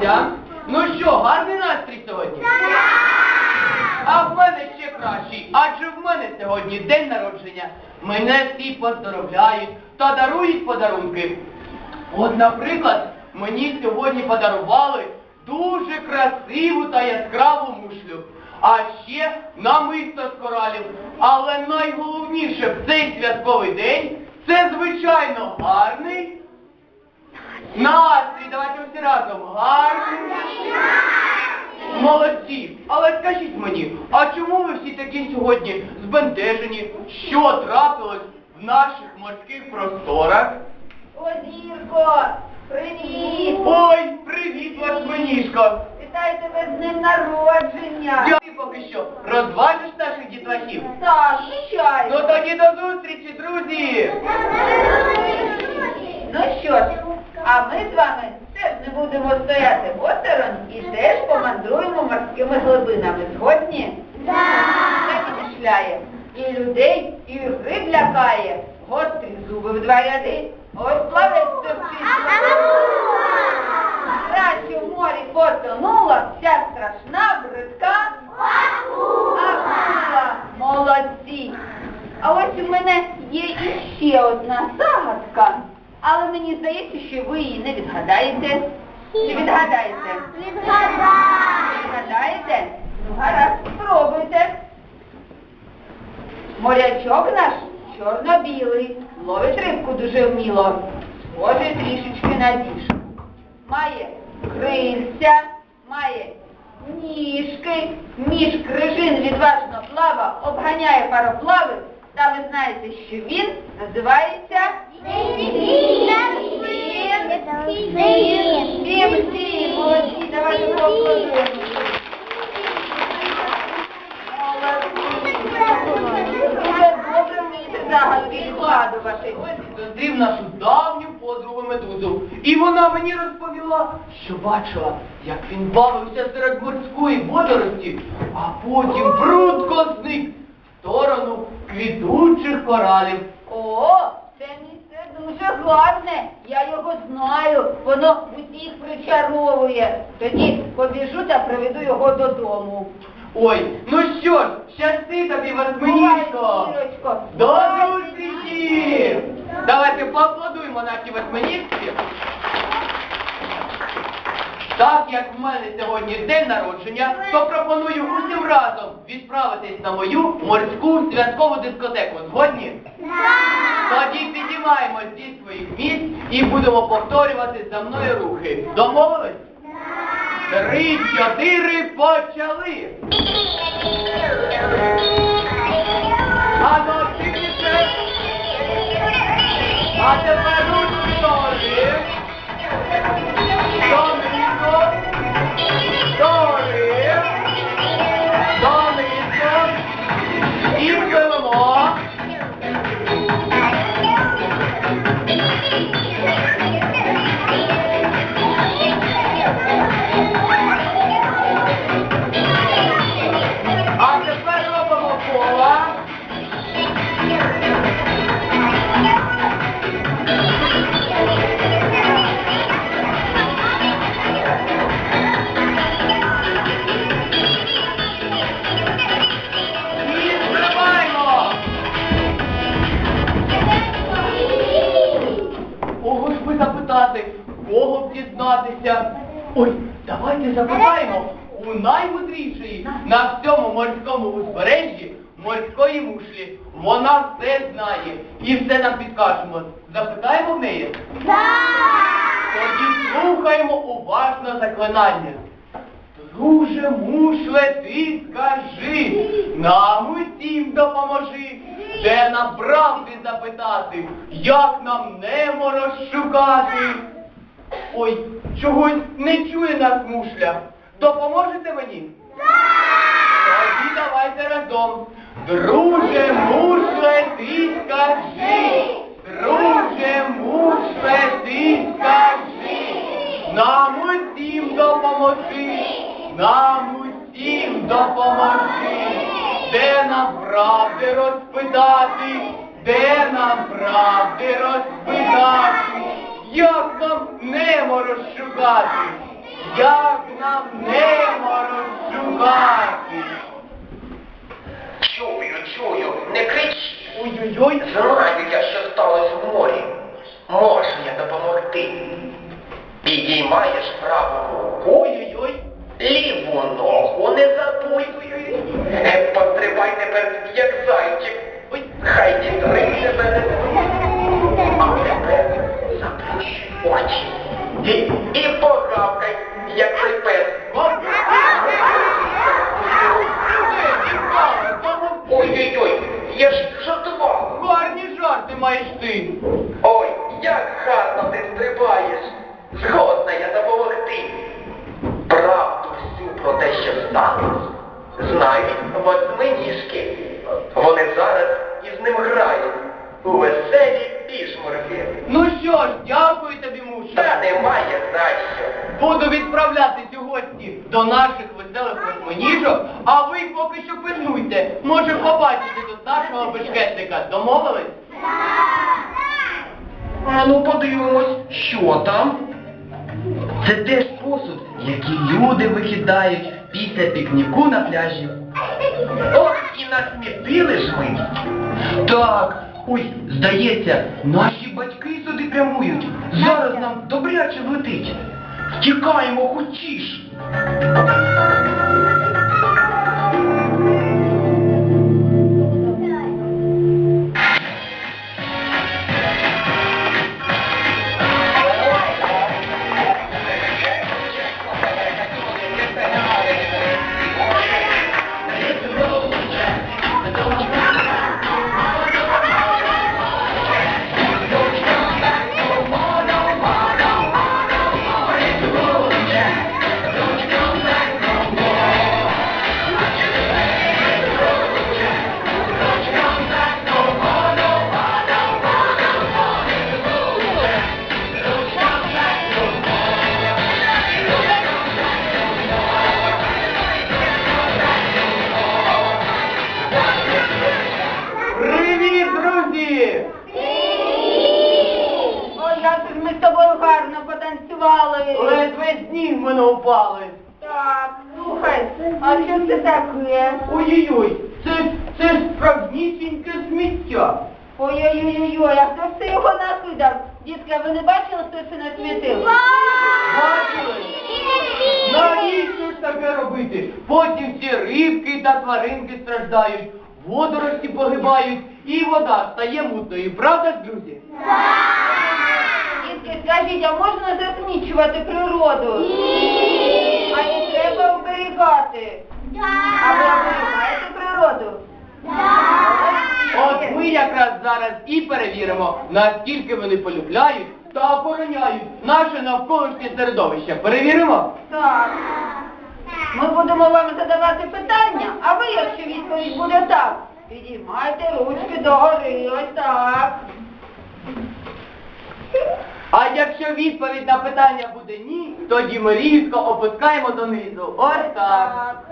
Діда, ну що, гарний настрій сьогодні? А в мене ще кращий, адже в мене сьогодні день народження. Мене всі поздоровляють та дарують подарунки. От, наприклад, мені сьогодні подарували дуже красиву та яскраву мушлю. А ще намисто з коралів. Але найголовніше в цей святковий день це, звичайно, гарний настрій. Давайте всі разом. Гарний. Молодці, але скажіть мені, а чому ви всі такі сьогодні збентежені? Що трапилось в наших морських просторах? Озірко, привіт! Ой, привіт, Восьминіжко! Вітаю тебе з днем народження! Я ти поки що розважиш наших дітлахів? Так, звичайно. Ну тоді до зустрічі, друзі! Ну що ж, а ми з вами теж не будемо стояти осторонь і теж помандруємо морськими глибинами. Згодні? Так і шляє. І людей, і риб лякає. Гострі зуби в два ряди. Ось плавець. Краще в морі потонула, вся страшна, бридка. Акула. Молодці. А ось у мене є іще одна загадка. Але мені здається, що ви її не відгадаєте. Чи відгадаєте? Відгадаєте? Ну, гаразд, спробуйте. Морячок наш чорно-білий, ловить рибку дуже вміло, схожий трішечки на діжку. Має крильця, має ніжки, між крижин відважно плава, обганяє пароплави, та ви знаєте, що він називається всім, молодці, давайте поаплодуємо. Дуже. Зустрів нашу давню подругу медузу. І вона мені розповіла, що бачила, як він бавився серед морської водорості, а потім прудко зник сторону квітучих коралів. О, це місце дуже гарне. Я його знаю. Воно усіх причаровує. Тоді побіжу та приведу його додому. Ой, ну що ж, щасти тобі! Бувай, Ірочко. До Бувай, зустрічі! Давайте поаплодуємо нашій восьминіжці. Так як в мене сьогодні день народження, то пропоную усім разом відправитись на мою морську святкову дискотеку. Згодні? Тоді підіймаємось зі своїх місць і будемо повторювати за мною рухи. Домовились? Три, чотири, почали! А ну, активніше! А тепер дізнатися? Ой, давайте запитаємо у наймудрішої на всьому морському узбережжі морської мушлі. Вона все знає і все нам підкажемо. Запитаємо в неї? Тоді слухаємо уважно заклинання. Друже, мушле, ти скажи, нам усім допоможи, де нам правди запитати, як нам немо розшукати. Ой, чогось не чує нас мушля. Допоможете мені? Тоді давайте разом. Друже, мушле, ти скажи. Друже, мушле, ти скажи. Нам усім допоможи. Нам усім допоможи. Де нам правди розпитати? Де нам правди розпитати? Як нам немо розшукати? Як нам немо розшукати? Чую, чую, не кричи. Ой-ой-ой. Знаю я, що сталося в морі. Можу я допомогти. Підіймаєш праву руку, Ой-ой-ой. ліву ногу не забудь. Е, Пострибай тепер, як зайчик. Хай дітри побачите бешкетника. Домовились? А ну подивимось, що там. Це теж посуд, який люди викидають після пікніку на пляжі. Ох, і насмітили ж ми. Так, ой, здається, наші батьки сюди прямують. Зараз нам добряче влетить. Втікаємо хочіш. Сніг в мене упали. Так, слухай, а що це таке? Ой-ой-ой, це, ж- це ж справжнісіньке сміття. Ой-ой-ой, а хто ж це його накидав? Дітки, а ви не бачили, хто це насмітив? Бачили? Навіщо ж таке робити? Потім всі рибки та тваринки страждають, водорості погибають і вода стає мутною. Правда ж, друзі? Дітки, скажіть, а можна засмічувати природу? Ні. А її треба оберігати. А ви оберігаєте природу? От ми якраз зараз і перевіримо, наскільки вони полюбляють та охороняють наше навколишнє середовище. Перевіримо? Так. Ми будемо вам задавати питання, а ви, якщо відповідь буде так, підіймайте ручки догори, ось так. А якщо відповідь на питання буде ні, тоді ми різко опускаємо донизу. Ось так.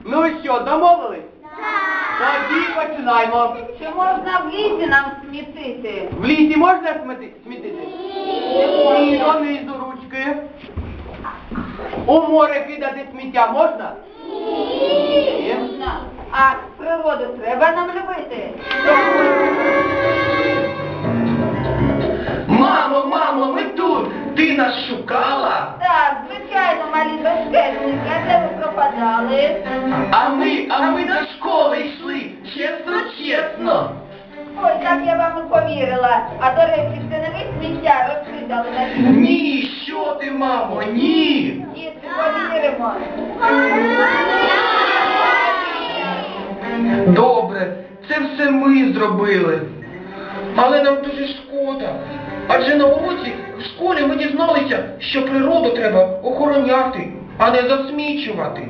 Ну що, домовились? Тоді починаємо. Чи можна в лісі нам смітити? В лісі можна сміти- смітити? Ні, донизу ручки. У море кидати сміття можна? Ні. А природу треба нам любити? Повірила. А до речі, це не ви сміття розкидали на? Ні, що ти, мамо, ні. Дітки, повіримо. Добре, це все ми зробили. Але нам дуже шкода. Адже на уроці в школі ми дізналися, що природу треба охороняти, а не засмічувати.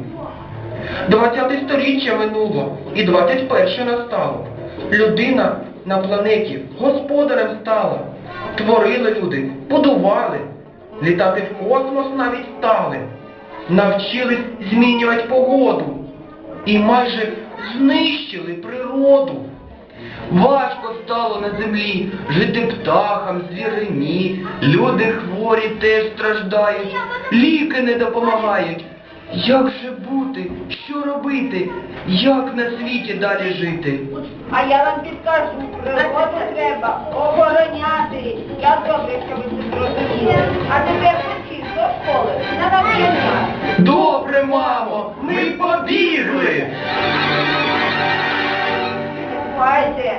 20 сторіччя минуло і 21 настало. Людина на планеті господарем стала. Творили люди, будували, літати в космос навіть стали. Навчились змінювати погоду і майже знищили природу. Важко стало на землі жити птахам, звірині, люди хворі теж страждають, ліки не допомагають. Як же бути? Що робити? Як на світі далі жити? А я вам підкажу, природу треба охороняти. Я добре, що ви це зрозуміли. А тепер хочіть до школи, на навчання. Добре, мамо, ми побігли. Ступайте.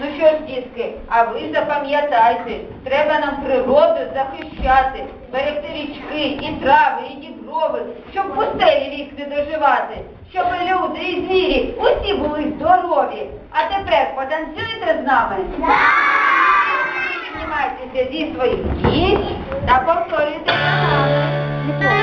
Ну що ж, дітки, а ви запам'ятайте, треба нам природу захищати, берегти річки, і трави, і діброви, щоб пустелі вік не доживати, щоб і люди, і звірі усі були здорові. А тепер потанцюєте з нами? Піднімайтеся зі своїх місць та повторюйте за нами.